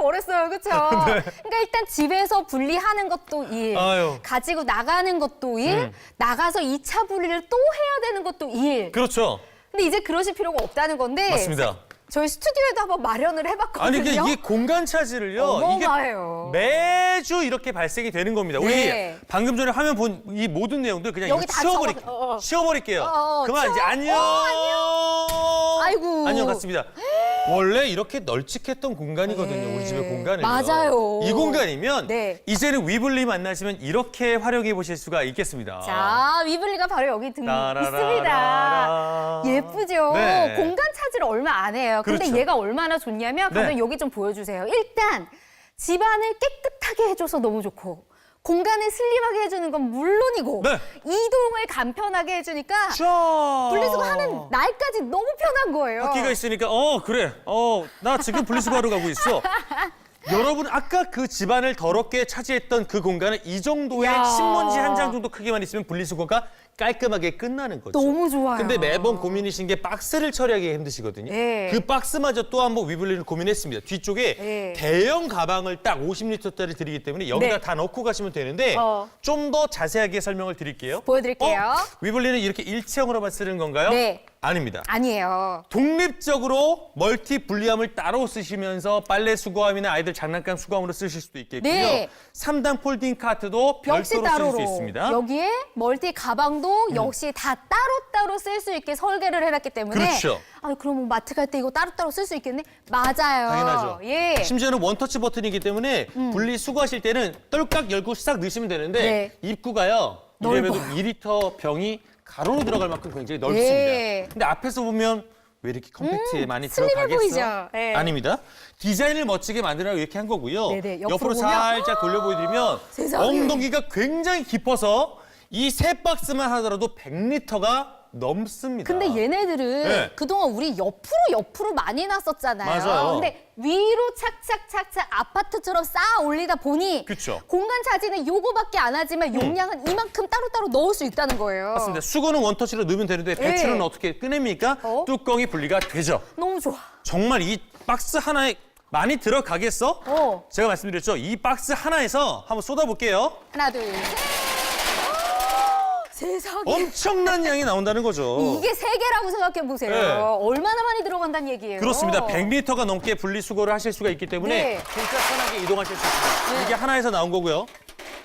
저랬어요, 그렇죠? 그러니까 일단 집에서 분리하는 것도 일, 네. 아유. 가지고 나가는 것도 일, 음. 나가서 2차 분리를 또 해야 되는 것도 일. 그렇죠. 근데 이제 그러실 필요가 없다는 건데 맞습니다. 저희 스튜디오에도 한번 마련을 해봤거든요. 아니 이게, 이게 공간 차지를요. 어마어마해요. 이게 매주 이렇게 발생이 되는 겁니다. 우리 네. 방금 전에 화면 본 이 모든 내용들 그냥 여기 이거 다 치워버리, 적어- 어, 어. 치워버릴게요. 어, 어, 그만 치워? 이제 안녕. 어, 아이고. 안녕 같습니다. 원래 이렇게 널찍했던 공간이거든요. 네. 우리 집의 공간은. 맞아요. 이 공간이면 네. 이제는 위블리 만나시면 이렇게 활용해 보실 수가 있겠습니다. 자, 위블리가 바로 여기 등 따라라라라. 있습니다. 예쁘죠? 네. 공간 차지를 얼마 안 해요. 근데 그렇죠. 얘가 얼마나 좋냐면 네. 감독님 여기 좀 보여주세요. 일단 집안을 깨끗하게 해줘서 너무 좋고 공간을 슬림하게 해주는 건 물론 이고 네. 이동을 간편하게 해주니까 자. 분리수거 하는 날까지 너무 편한 거예요. 바퀴가 있으니까 어 그래 어 나 지금 분리수거하러 가고 있어 여러분 아까 그 집안을 더럽게 차지했던 그 공간은 이 정도의 야. 신문지 한 장 정도 크기만 있으면 분리수거가 깔끔하게 끝나는 거죠. 너무 좋아요. 근데 매번 고민이신 게 박스를 처리하기 힘드시거든요. 네. 그 박스마저 또 한번 위블리를 고민했습니다. 뒤쪽에 네. 대형 가방을 딱 50리터짜리 드리기 때문에 여기다 네. 다 넣고 가시면 되는데 어. 좀 더 자세하게 설명을 드릴게요. 보여드릴게요. 어? 위블리는 이렇게 일체형으로만 쓰는 건가요? 네. 아닙니다. 아니에요. 독립적으로 멀티 분리함을 따로 쓰시면서 빨래 수거함이나 아이들 장난감 수거함으로 쓰실 수도 있겠고요. 네. 삼단 폴딩 카트도 역시 별도로 따로로 수 있습니다. 음. 여기에 멀티 가방도 역시 다 따로따로 쓸 수 있게 설계를 해놨기 때문에 그렇죠. 아 그러면 마트 갈 때 이거 따로따로 쓸 수 있겠네 맞아요 당연하죠. 예 음. 심지어는 원터치 버튼이기 때문에 분리 수거하실 때는 똘깍 열고 싹 넣으시면 되는데 네. 입구가요. 이래봬도 넓어요. 2리터 병이 가로로 들어갈 만큼 굉장히 넓습니다. 예. 근데 앞에서 보면 왜 이렇게 컴팩트에 많이 슬림해 들어가겠어? 보이죠? 예. 아닙니다. 디자인을 멋지게 만들라고 이렇게 한 거고요. 네네, 옆으로 옆으로 보면 살짝 돌려 보여드리면 세상에. 엉덩이가 굉장히 깊어서 이 세 박스만 하더라도 100리터가 넘습니다. 근데 얘네들은 네. 그동안 우리 옆으로 옆으로 많이 놨었잖아요 맞아요. 근데 위로 착착착착 아파트처럼 쌓아 올리다 보니 그쵸. 공간 차지는 요거밖에 안 하지만 용량은 이만큼 따로따로 넣을 수 있다는 거예요 맞습니다. 수건은 원터치로 넣으면 되는데 배추는 예. 어떻게 꺼냅니까? 어? 뚜껑이 분리가 되죠. 너무 좋아 정말 이 박스 하나에 많이 들어가겠어? 어. 제가 말씀드렸죠. 이 박스 하나에서 한번 쏟아볼게요. 하나 둘 셋. 세상에 엄청난 양이 나온다는 거죠. 이게 세 개라고 생각해 보세요. 네. 얼마나 많이 들어간다는 얘기예요. 그렇습니다. 100리터가 넘게 분리수거를 하실 수가 있기 때문에 네. 진짜 편하게 이동하실 수 있습니다. 이게 하나에서 나온 거고요.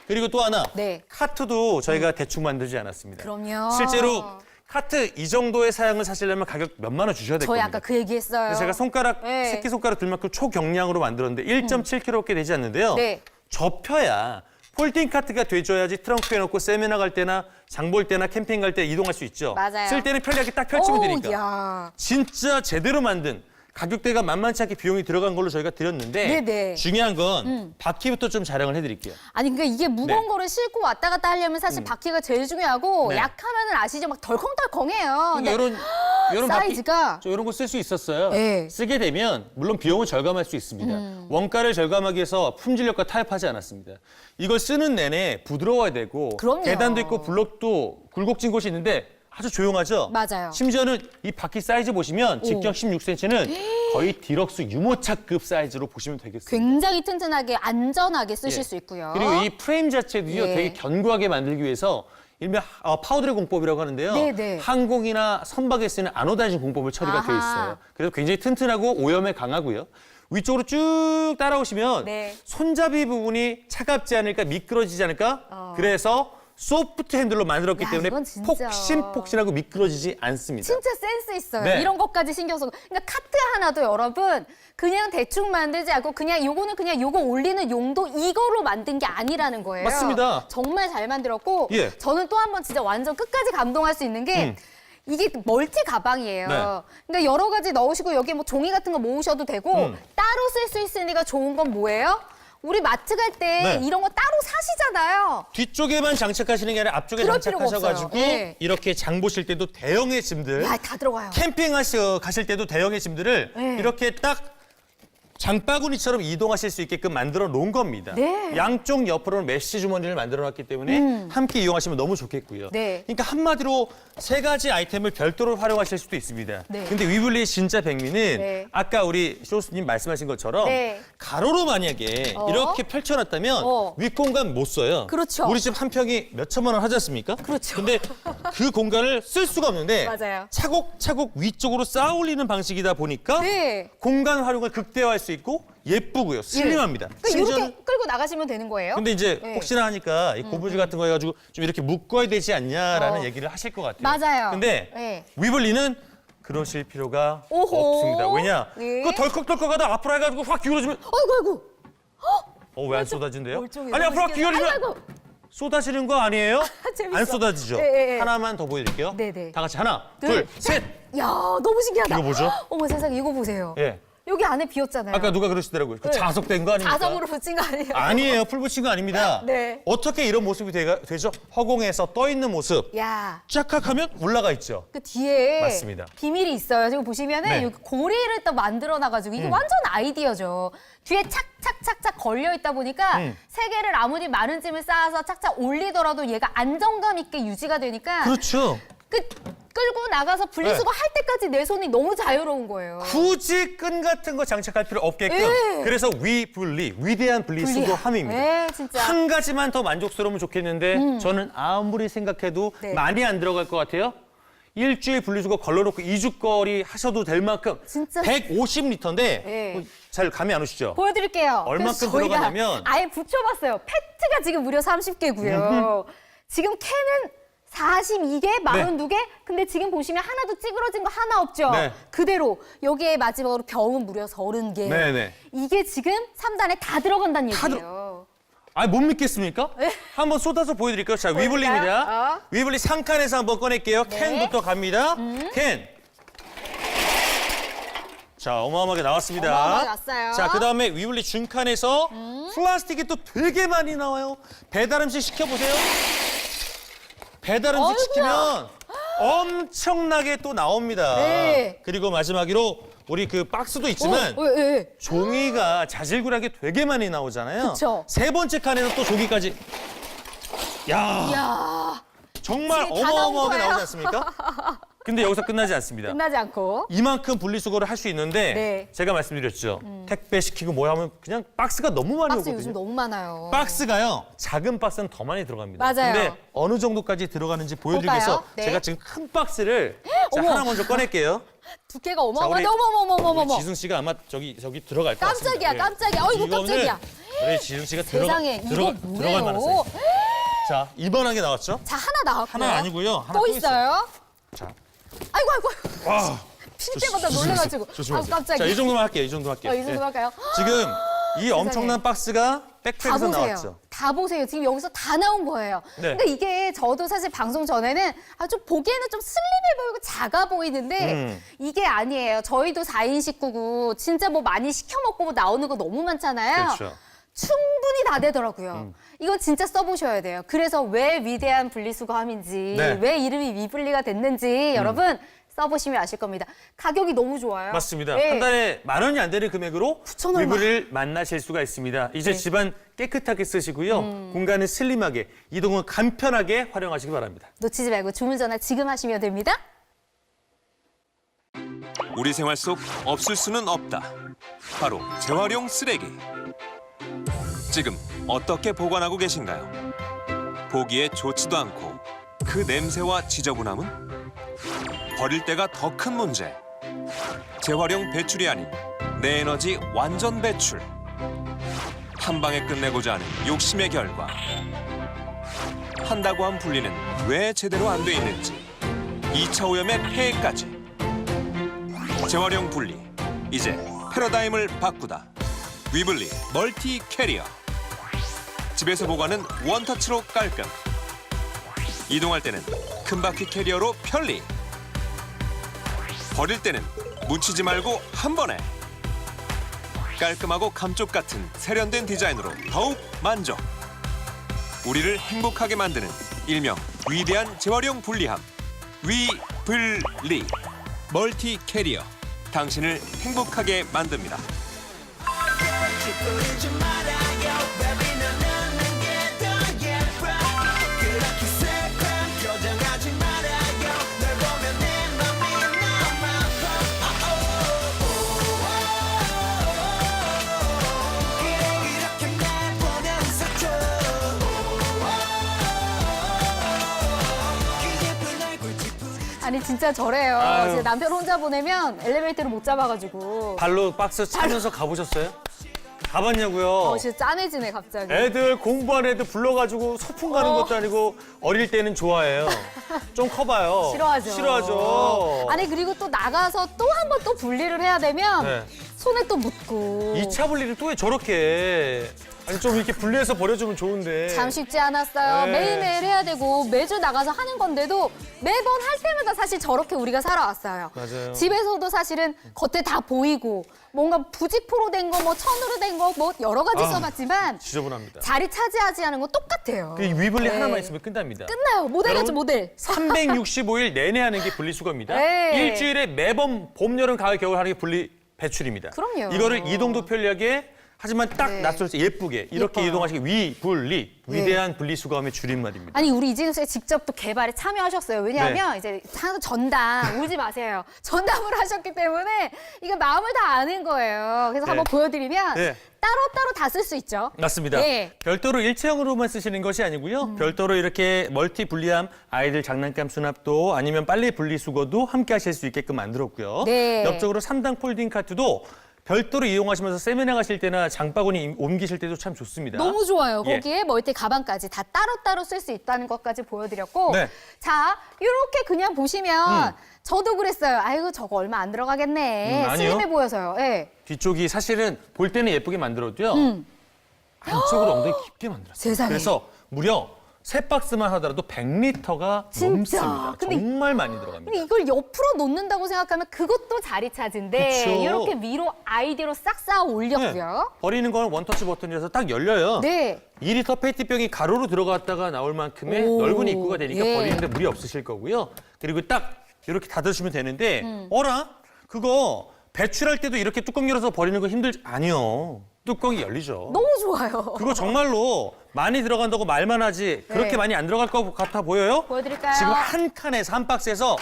그리고 또 하나 네. 카트도 저희가 대충 만들지 않았습니다. 그럼요. 실제로 카트 이 정도의 사양을 사시려면 가격 몇만 원 주셔야 될 저희 겁니다. 아까 그 얘기했어요. 그래서 제가 손가락 네. 새끼 손가락 들만큼 초경량으로 만들었는데 1.7kg밖에 되지 않는데요. 네. 접혀야 폴딩 카트가 돼줘야지 트렁크에 넣고 세미나 갈 때나 장 볼 때나 캠핑 갈 때 이동할 수 있죠. 맞아요. 쓸 때는 편리하게 딱 펼치면 어우, 되니까. 야. 진짜 제대로 만든 가격대가 만만치 않게 비용이 들어간 걸로 저희가 드렸는데 네네. 음. 중요한 건 바퀴부터 좀 자랑을 해드릴게요. 아니 그러니까 이게 무거운 네. 거를 싣고 왔다 갔다 하려면 사실 바퀴가 제일 중요하고 네. 약하면 은 아시죠? 막 덜컹덜컹해요. 근데 이런 이런 사이즈가 이런 거 쓸 수 있었어요. 네. 음. 쓰게 되면 물론 비용은 절감할 수 있습니다. 원가를 절감하기 위해서 품질력과 타협하지 않았습니다. 이걸 쓰는 내내 부드러워야 되고 그럼요. 계단도 있고 블록도 굴곡진 곳이 있는데 아주 조용하죠. 맞아요. 심지어는 이 바퀴 사이즈 보시면 직경 16cm는 거의 디럭스 유모차급 사이즈로 보시면 되겠습니다. 굉장히 튼튼하게 안전하게 쓰실 예. 수 있고요. 그리고 이 프레임 자체도요 예. 되게 견고하게 만들기 위해서 일명 어, 파우드리 공법이라고 하는데요. 네네. 항공이나 선박에 쓰는 아노다이징 공법을 처리가 돼 아하. 있어요. 그래서 굉장히 튼튼하고 오염에 강하고요. 위쪽으로 쭉 따라오시면 네. 손잡이 부분이 차갑지 않을까 미끄러지지 않을까. 그래서 소프트 핸들로 만들었기 어. 야, 때문에 이건 진짜. 폭신폭신하고 미끄러지지 않습니다. 진짜 센스 있어요. 네. 이런 것까지 신경 써서. 그러니까 카트 하나도 여러분 그냥 대충 만들지 않고 그냥 요거는 그냥 요거 올리는 용도 이거로 만든 게 아니라는 거예요. 맞습니다. 정말 잘 만들었고 예. 저는 또 한 번 진짜 완전 끝까지 감동할 수 있는 게 음. 이게 멀티 가방이에요. 네. 그러니까 여러 가지 넣으시고 여기 뭐 종이 같은 거 모으셔도 되고 음. 따로 쓸 수 있으니까 좋은 건 뭐예요? 우리 마트 갈 때 네. 이런 거 따로 사시잖아요. 뒤쪽에만 장착하시는 게 아니라 앞쪽에 그럴 필요가 장착하셔가지고 없어요. 예. 이렇게 장 보실 때도 대형의 짐들 야, 다 들어가요. 캠핑 하시 가실 때도 대형의 짐들을 네. 이렇게 딱 장바구니처럼 이동하실 수 있게끔 만들어 놓은 겁니다. 네. 양쪽 옆으로는 메쉬 주머니를 만들어 놨기 때문에 함께 이용하시면 너무 좋겠고요. 음. 네. 그러니까 한마디로 세 가지 아이템을 별도로 활용하실 수도 있습니다. 네. 근데 위블리의 진짜 백미는 네. 아까 우리 쇼스님 말씀하신 것처럼 네. 가로로 만약에 어? 이렇게 펼쳐놨다면 어. 윗공간 못 써요. 그렇죠. 우리 집 한 평이 몇 천만 원 하지 않습니까? 그렇죠. 근데 그 공간을 쓸 수가 없는데 맞아요. 차곡차곡 위쪽으로 쌓아 올리는 방식이다 보니까 네. 공간 활용을 극대화할 수 있고 예쁘고요. 슬림합니다. 그러니까 심지어는 이렇게 끌고 나가시면 되는 거예요. 근데 이제 네. 음, 혹시나 하니까 이 고무줄 같은 거 해가지고 좀 이렇게 묶어야 되지 않냐라는 어. 얘기를 하실 것 같아요. 맞아요. 근데 네. 위블리는 그러실 필요가 오호. 없습니다. 왜냐? 네. 그 덜컥덜컥하다 앞으로 해가지고 확 기울어지면 아이고 아이고. 어 왜 안 쏟아진대요? 멀쩡해. 아니 앞으로 확. 기울이면 아이고, 아이고. 쏟아지는 거 아니에요? 재밌어. 안 쏟아지죠? 예, 예, 예. 하나만 더 보여드릴게요. 네 네. 다 같이 하나, 둘, 둘, 셋. 야 너무 신기하다. 이거 뭐죠? 어머 세상에 이거 보세요. 예. 여기 안에 비었잖아요. 아까 누가 그러시더라고요. 그 네. 자석된 거 아닙니까? 자석으로 붙인 거 아니에요? 아니에요. 풀 붙인 거 아닙니다. 네. 어떻게 이런 모습이 되, 되죠? 허공에서 떠 있는 모습. 야. 짝짝하면 올라가 있죠. 그 뒤에 맞습니다. 비밀이 있어요. 지금 보시면은 네. 여기 고리를 또 만들어 놔가지고 이게 완전 아이디어죠. 뒤에 착착착착 걸려 있다 보니까 음. 세 개를 아무리 마른 짐을 쌓아서 착착 올리더라도 얘가 안정감 있게 유지가 되니까 그렇죠. 그 끌고 나가서 분리수거 네. 할 때까지 내 손이 너무 자유로운 거예요. 굳이 끈 같은 거 장착할 필요 없게끔. 예. 그래서 위분리, 위대한 분리수거함입니다. 네, 진짜. 음. 한 가지만 더 만족스러우면 좋겠는데 저는 아무리 생각해도 네. 많이 안 들어갈 것 같아요. 일주일 분리수거 걸러놓고 이주거리 하셔도 될 만큼 진짜. 150리터인데 네. 잘 감이 안 오시죠? 보여드릴게요. 그래서 저희가 들어가냐면 아예 붙여봤어요. 페트가 지금 무려 30개고요. 지금 캔은 42개, 42개. 근데 지금 보시면 하나도 찌그러진 거 하나 없죠. 네. 그대로 여기에 마지막으로 병은 무려 30개. 네 네. 이게 지금 3단에 다 들어간다는 다 들어- 얘기예요. 아, 못 믿겠습니까? 네. 한번 쏟아서 보여드릴게요. 자, 위블리입니다. 어. 음. 위블리 상칸에서 한번 꺼낼게요. 네. 캔부터 갑니다. 캔. 자, 어마어마하게 나왔습니다. 어마어마하게 왔어요. 음. 자, 그 다음에 위블리 중칸에서 플라스틱이 또 되게 많이 나와요. 배달 음식 시켜 보세요. 배달 음식 어이구야. 시키면 엄청나게 또 나옵니다. 네. 그리고 마지막으로 우리 그 박스도 있지만 어, 예, 예. 종이가 자질구레하게 되게 많이 나오잖아요. 그쵸. 세 번째 칸에는 또 종이까지. 야, 이야, 정말 지금 다 나온 어마어마하게 거예요. 나오지 않습니까? 근데 여기서 끝나지 않습니다. 끝나지 않고. 이만큼 분리수거를 할 수 있는데 네. 음. 제가 말씀드렸죠. 택배 시키고 뭐 하면 그냥 박스가 너무 많이 박스 오거든요. 요즘 너무 많아요. 박스가요. 작은 박스는 더 많이 들어갑니다. 맞아요. 근데 어느 정도까지 들어가는지 보여드리기 위해서? 네. 제가 지금 큰 박스를 자, 어머. 하나 먼저 꺼낼게요. 두께가 자, 어마어마한데 어머머머머머머. 지승 씨가 아마 저기 저기 들어갈 것 깜짝이야, 같습니다. 예. 깜짝이야. 어이구, 이거는 깜짝이야. 우리 지승 씨가 들어가 세상에 이거 들어가 뭐예요? 들어갈 만했어요. 자, 이번하게 나왔죠? 자 하나 나왔고요. 하나 아니고요. 하나 또또 있어요. 자, 아이고 아이고. 와. 필 때마다 놀래가지고. 아 조심하세요. 깜짝이야. 자, 이 정도만 할게요. 이 정도 할게요. 어, 이 정도 예. 할까요? 지금 이 엄청난 박스가 다 백팩에서 보세요. 나왔죠. 다 보세요. 지금 여기서 다 나온 거예요. 네. 근데 이게 저도 사실 방송 전에는 아, 좀 보기에는 좀 슬림해 보이고 작아 보이는데 음. 이게 아니에요. 저희도 4인 식구고 진짜 뭐 많이 시켜 먹고 뭐 나오는 거 너무 많잖아요. 그렇죠. 충분히 다 되더라고요. 음. 이건 진짜 써보셔야 돼요. 그래서 왜 위대한 분리수거함인지, 네. 음. 왜 이름이 위분리가 됐는지 여러분 써보시면 아실 겁니다. 가격이 너무 좋아요. 맞습니다. 네. 한 달에 만 원이 안 되는 금액으로 9천 얼마. 위브를 만나실 수가 있습니다. 이제 네. 집안 깨끗하게 쓰시고요. 음. 공간을 슬림하게, 이동은 간편하게 활용하시기 바랍니다. 놓치지 말고 주문 전화 지금 하시면 됩니다. 우리 생활 속 없을 수는 없다. 바로 재활용 쓰레기. 지금 어떻게 보관하고 계신가요? 보기에 좋지도 않고 그 냄새와 지저분함은 버릴 때가 더 큰 문제. 재활용 배출이 아닌 내 에너지 완전 배출. 한 방에 끝내고자 하는 욕심의 결과. 한다고 한 분리는 왜 제대로 안 돼 있는지. 2차 오염의 폐해까지. 재활용 분리 이제 패러다임을 바꾸다 위블리 멀티 캐리어 집에서 보관은 원터치로 깔끔 이동할 때는 큰 바퀴 캐리어로 편리 버릴 때는 묻히지 말고 한 번에 깔끔하고 감쪽 같은 세련된 디자인으로 더욱 만족 우리를 행복하게 만드는 일명 위대한 재활용 분리함 위블리 멀티 캐리어 당신을 행복하게 만듭니다. 아니 진짜 저래요. 아유. 제 남편 혼자 보내면 엘리베이터를 못 잡아가지고. 발로 박스 차면서 가보셨어요? 가봤냐고요? 어, 진짜 짠해지네 갑자기. 애들 공부하는 애들 불러가지고 소풍 가는 어. 것도 아니고 어릴 때는 좋아해요. 좀 커봐요. 싫어하죠. 싫어하죠. 아니 그리고 또 나가서 또 한 번 또 분리를 해야 되면 네. 손에 또 묻고. 이차 분리를 또 왜 저렇게 해? 아니 좀 이렇게 분리해서 버려주면 좋은데. 참 쉽지 않았어요. 네. 매일매일 해야 되고 매주 나가서 하는 건데도 매번 할 때마다 사실 저렇게 우리가 살아왔어요. 맞아요. 집에서도 사실은 겉에 다 보이고 뭔가 부직포로 된 거, 뭐 천으로 된 거, 뭐 여러 가지 아. 써봤지만 지저분합니다. 자리 차지하지 않은 건 똑같아요. 그 위분리 네. 하나만 있으면 끝납니다. 끝나요. 모델 같죠, 여러분, 모델. 365일 내내 하는 게 분리수거입니다. 네. 일주일에 매번 봄, 여름, 가을, 겨울 하는 게 분리 배출입니다. 그럼요. 이거를 이동도 편리하게 하지만 딱 네. 낯설어서 예쁘게 이렇게 예뻐요. 이동하시기 위, 분리, 네. 위대한 분리수거함의 줄임말입니다. 아니 우리 이진우 씨가 직접 또 개발에 참여하셨어요. 네. 왜냐하면 이제 참 전담 울지 마세요. 전담을 하셨기 때문에 이게 마음을 다 아는 거예요. 그래서 네. 한번 보여드리면 네. 따로 따로 다 쓸 수 있죠. 맞습니다. 네. 별도로 일체형으로만 쓰시는 것이 아니고요. 음. 별도로 이렇게 멀티 분리함, 아이들 장난감 수납도 아니면 빨래 분리수거도 함께 하실 수 있게끔 만들었고요. 네. 옆쪽으로 3단 폴딩 카트도 별도로 이용하시면서 세미나 가실 때나 장바구니 옮기실 때도 참 좋습니다. 너무 좋아요. 예. 거기에 멀티 가방까지 다 따로따로 쓸 수 있다는 것까지 보여드렸고 네. 음. 자 이렇게 그냥 보시면 저도 그랬어요. 아이고 저거 얼마 안 들어가겠네. 음, 아니요. 슬림해 보여서요. 예. 뒤쪽이 사실은 볼 때는 예쁘게 만들어도요. 안쪽으로 엉덩이 깊게 만들었어요. 음. 세상에. 그래서 무려 세 박스만 하더라도 100리터가 진짜. 넘습니다. 근데 정말 많이 들어갑니다. 근데 이걸 옆으로 놓는다고 생각하면 그것도 자리 차지인데 그쵸. 이렇게 위로 아이디로 싹 쌓아 네. 올렸고요. 버리는 건 원터치 버튼이라서 딱 열려요. 네. 2리터 페이티병이 가로로 들어갔다가 나올 만큼의 오, 넓은 입구가 되니까 예. 버리는데 무리 없으실 거고요. 그리고 딱 이렇게 닫으시면 되는데 음. 어라? 그거 배출할 때도 이렇게 뚜껑 열어서 버리는 거 힘들지? 아니요. 뚜껑이 열리죠. 너무 좋아요. 그거 정말로 많이 들어간다고 말만 하지 그렇게 네. 많이 안 들어갈 것 같아 보여요? 보여드릴까요? 지금 한 칸에서 한 박스에서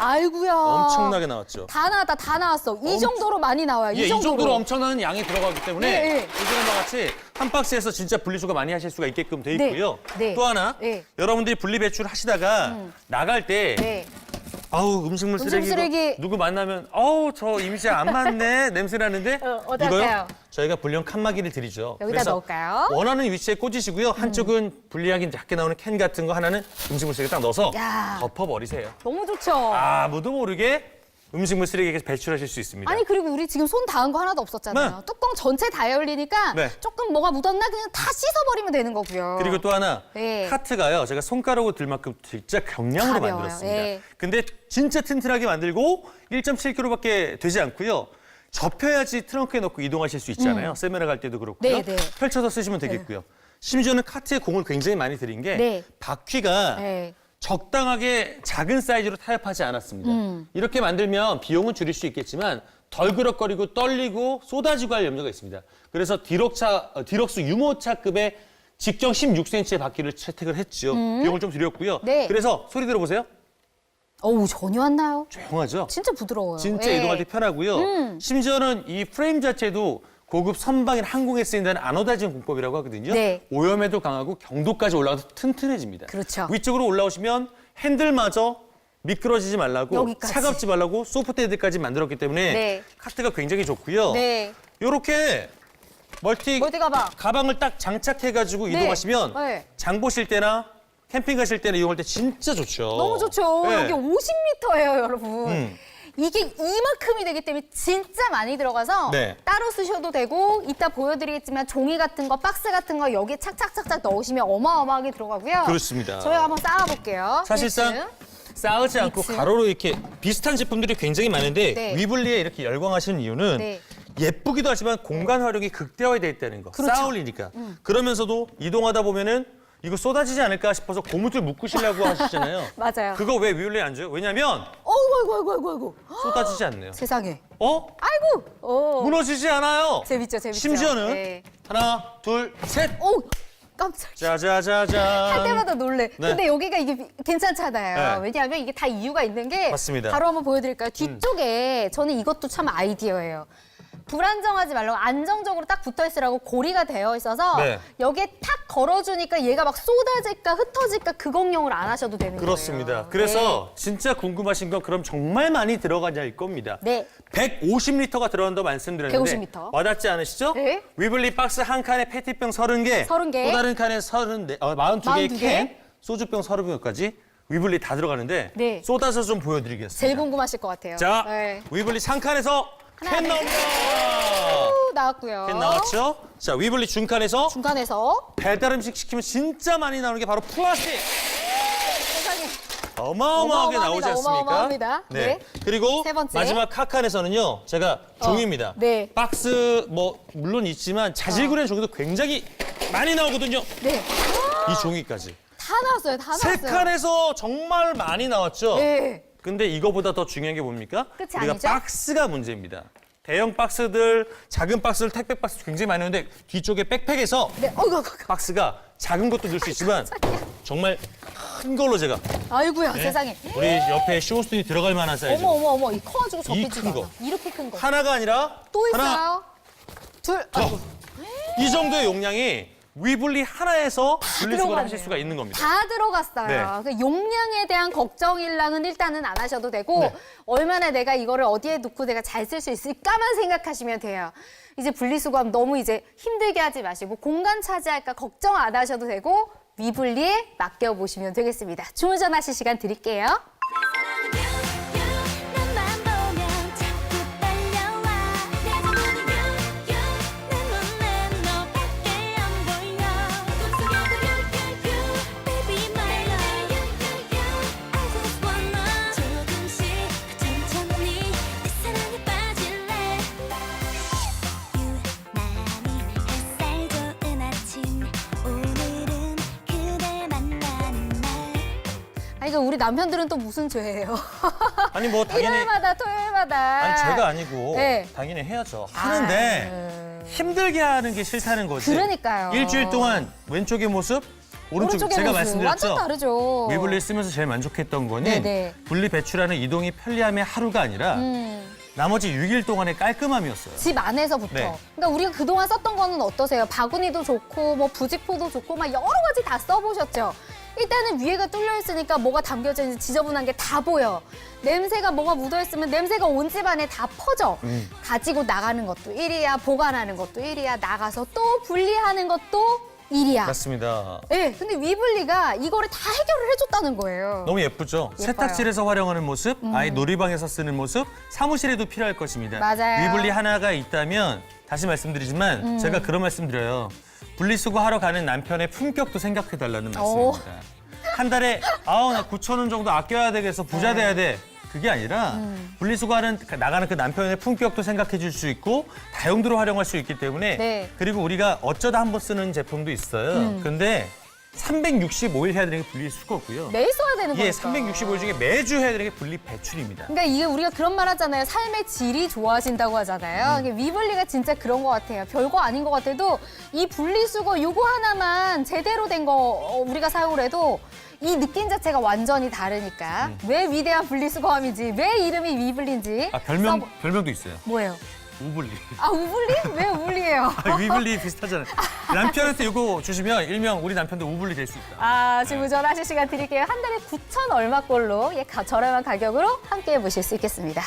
아이고야. 엄청나게 나왔죠. 다 나왔다, 다 나왔어. 이 정도로 많이 나와요. 예, 이이 정도로. 엄청난 양이 들어가기 때문에 네, 네. 요즘과 같이 한 박스에서 진짜 분리수거 많이 하실 수가 있게끔 돼 네, 있고요. 네. 또 하나 네. 여러분들이 분리 배출 하시다가 나갈 때 네. 아우 음식물 음식 쓰레기, 이거 쓰레기. 누구 만나면 아우 저 이미지 안 맞네 냄새 나는데 어, 어떨까요? 이거요 저희가 불량 칸막이를 드리죠. 여기다 그래서 넣을까요? 원하는 위치에 꽂으시고요. 한쪽은 분리하기 작게 나오는 캔 같은 거 하나는 음식물 쓰레기 딱 넣어서 야. 덮어 버리세요. 너무 좋죠. 아무도 모르게 음식물 쓰레기에서 배출하실 수 있습니다. 아니 그리고 우리 지금 손 닿은 거 하나도 없었잖아요. 네. 뚜껑 전체 다 열리니까 네. 조금 뭐가 묻었나 그냥 다 씻어버리면 되는 거고요. 그리고 또 하나 네. 카트가요. 제가 손가락으로 들 만큼 진짜 경량으로 가벼워요. 만들었습니다. 예. 근데 진짜 튼튼하게 만들고 1.7kg밖에 되지 않고요. 접혀야지 트렁크에 넣고 이동하실 수 있잖아요. 세미나 갈 때도 그렇고요. 음. 네, 네. 펼쳐서 쓰시면 되겠고요. 심지어는 카트에 공을 굉장히 많이 들인 게 네. 바퀴가 네. 적당하게 작은 사이즈로 타협하지 않았습니다. 음. 이렇게 만들면 비용은 줄일 수 있겠지만 덜 그럭거리고 떨리고 쏟아지고 할 염려가 있습니다. 그래서 디럭차, 어, 디럭스 유모차급의 직경 16cm의 바퀴를 채택을 했죠. 비용을 좀 줄였고요. 음. 네. 그래서 소리 들어보세요. 어우 전혀 안 나요. 조용하죠? 진짜 부드러워요. 진짜 예. 이동할 때 편하고요. 음. 심지어는 이 프레임 자체도 고급 선박인 항공에 쓰인다는 아노다이징 공법이라고 하거든요. 네. 오염에도 강하고 경도까지 올라가서 튼튼해집니다. 그렇죠. 위쪽으로 올라오시면 핸들마저 미끄러지지 말라고 여기까지. 차갑지 말라고 소프트 헤드까지 만들었기 때문에 네. 카트가 굉장히 좋고요. 네. 이렇게 멀티 멀티 가방. 가방을 딱 장착해가지고 네. 이동하시면 네. 장 보실 때나 캠핑 가실 때나 이용할 때 진짜 좋죠. 너무 좋죠. 네. 여기 50m예요, 여러분. 음. 이게 이만큼이 되기 때문에 진짜 많이 들어가서 네. 따로 쓰셔도 되고 이따 보여드리겠지만 종이 같은 거, 박스 같은 거 여기에 착착착착 넣으시면 어마어마하게 들어가고요. 그렇습니다. 저희가 한번 쌓아볼게요. 사실상 일층. 쌓지 않고 이층. 가로로 이렇게 비슷한 제품들이 굉장히 많은데 네. 위블리에 이렇게 열광하시는 이유는 네. 예쁘기도 하지만 공간 활용이 극대화되어 있다는 거. 그렇죠. 쌓아올리니까. 그러면서도 이동하다 보면은 이거 쏟아지지 않을까 싶어서 고무줄 묶으시려고 하시잖아요. 맞아요. 그거 왜 위블리에 안 줘요? 왜냐면 어우 아이고 아이고 아이고 아이고. 쏟아지지 않네요. 세상에. 어? 아이고. 오. 무너지지 않아요. 재밌죠, 재밌죠. 심지어는 네. 하나, 둘, 셋. 오, 깜짝이야. 할 짜자자잔. 때마다 놀래. 네. 근데 여기가 이게 괜찮잖아요. 네. 왜냐하면 이게 다 이유가 있는 게 맞습니다. 음. 바로 한번 보여드릴까요? 뒤쪽에 저는 이것도 참 아이디어예요. 불안정하지 말라고 안정적으로 딱 붙어 있으라고 고리가 되어 있어서 네. 여기에 탁 걸어주니까 얘가 막 쏟아질까 흩어질까 그 걱정을 안 하셔도 되는 그렇습니다. 거예요. 그래서 진짜 궁금하신 건 그럼 정말 많이 들어가냐일 겁니다. 네. 150리터가 들어간다고 말씀드렸는데 150리터. 와닿지 않으시죠? 네. 위블리 박스 한 칸에 페티병 30개, 30 개. 또 다른 칸에 34, 어, 42개의 42 개. 캔, 소주병 30병까지 위블리 다 들어가는데 네. 쏟아서 좀 보여드리겠습니다. 제일 궁금하실 것 같아요. 자, 네. 위블리 3칸에서 하나, 캔 둘, 나옵니다. 후, 나왔고요. 캔 나왔죠? 자, 위블리 중칸에서 중간에서 배달 음식 시키면 진짜 많이 나오는 게 바로 플라스틱. 세상에 어마어마하게 어마어마합니다. 나오지 않습니까? 어마어마합니다. 네. 그리고 세 번째. 마지막 카칸에서는요. 제가 종입니다. 네. 박스 뭐 물론 있지만 자질구레 종이도 굉장히 많이 나오거든요. 네. 이 종이까지. 다 나왔어요. 다세 나왔어요. 칸에서 정말 많이 나왔죠. 네. 근데 이거보다 더 중요한 게 뭡니까? 끝이 우리가 아니죠? 박스가 문제입니다. 대형 박스들, 작은 박스들, 택배 박스 굉장히 많이 오는데 뒤쪽에 백팩에서 네. 어이구, 어이구. 박스가 작은 것도 넣을 수 있지만 정말 큰 걸로 제가 아이고야 네. 세상에. 우리 옆에 쇼호스톤이 들어갈 만한 사이즈 어머 어머 어머 이 커가지고 접히지도 큰 거. 않아. 이렇게 큰 거. 하나가 아니라 또 있어요. 하나 둘. 더. 아이고. 이 정도의 용량이 위블리 하나에서 분리수거를. 하실 수가 있는 겁니다. 다 들어갔어요. 네. 그 용량에 대한 걱정 일랑은 일단은 안 하셔도 되고 네. 얼마나 내가 이거를 어디에 놓고 내가 잘 쓸 수 있을까만 생각하시면 돼요. 이제 분리수거하면 너무 이제 힘들게 하지 마시고 공간 차지할까 걱정 안 하셔도 되고 위분리에 맡겨보시면 되겠습니다. 주문 전하실 시간 드릴게요. 남편들은 또 무슨 죄예요? 아니 뭐 당연히 일요일마다 토요일마다. 아니 제가 아니고 네. 당연히 해야죠. 하는데 힘들게 하는 게 싫다는 거지. 그러니까요. 일주일 동안 왼쪽의 모습, 오른쪽 오른쪽의 제가 모습 말씀드렸죠. 완전 다르죠. 위블리 쓰면서 제일 만족했던 거는 네네. 분리 배출하는 이동이 편리함의 하루가 아니라 음. 나머지 6일 동안의 깔끔함이었어요. 집 안에서부터. 네. 그러니까 우리가 그동안 썼던 거는 어떠세요? 바구니도 좋고 뭐 부직포도 좋고 막 여러 가지 다 써보셨죠? 일단은 위에가 뚫려 있으니까 뭐가 담겨져 있는지 지저분한 게 다 보여. 냄새가 뭐가 묻어 있으면 냄새가 온 집안에 다 퍼져. 음. 가지고 나가는 것도 일이야, 보관하는 것도 일이야, 나가서 또 분리하는 것도 일이야. 맞습니다. 네, 근데 위블리가 이거를 다 해결을 해줬다는 거예요. 너무 예쁘죠? 세탁실에서 활용하는 모습, 아이 놀이방에서 쓰는 모습, 사무실에도 필요할 것입니다. 맞아요. 위블리 하나가 있다면 다시 말씀드리지만 음. 제가 그런 말씀드려요. 분리수거 하러 가는 남편의 품격도 생각해달라는 말씀입니다. 한 달에 아우 나 9천 원 정도 아껴야 되겠어 네. 부자 돼야 돼. 그게 아니라 음. 분리수거하는 그- 나가는 그 남편의 품격도 생각해 줄 수 있고 다용도로 활용할 수 있기 때문에 네. 그리고 우리가 어쩌다 한 번 쓰는 제품도 있어요. 음. 근데 365일 해야 되는 게 분리 수거고요. 매일 써야 되는 예, 거니까. 365일 중에 매주 해야 되는 게 분리 배출입니다. 그러니까 이게 우리가 그런 말 하잖아요. 삶의 질이 좋아진다고 하잖아요. 이게 위블리가 진짜 그런 것 같아요. 별거 아닌 것 같아도 이 분리수거 요거 하나만 제대로 된 거 우리가 사용을 해도 이 느낌 자체가 완전히 다르니까 왜 위대한 분리수거함인지 왜 이름이 위블리인지 아, 별명 써보- 별명도 있어요. 뭐예요? 우블리. 아 우블리? 왜 우블리예요? 아, 위블리 비슷하잖아요. 남편한테 이거 주시면 일명 우리 남편도 우블리 될 수 있다. 아 지금 전화하실 시간 드릴게요. 한 달에 9천 얼마 꼴로 예, 가- 저렴한 가격으로 함께 해 보실 수 있겠습니다.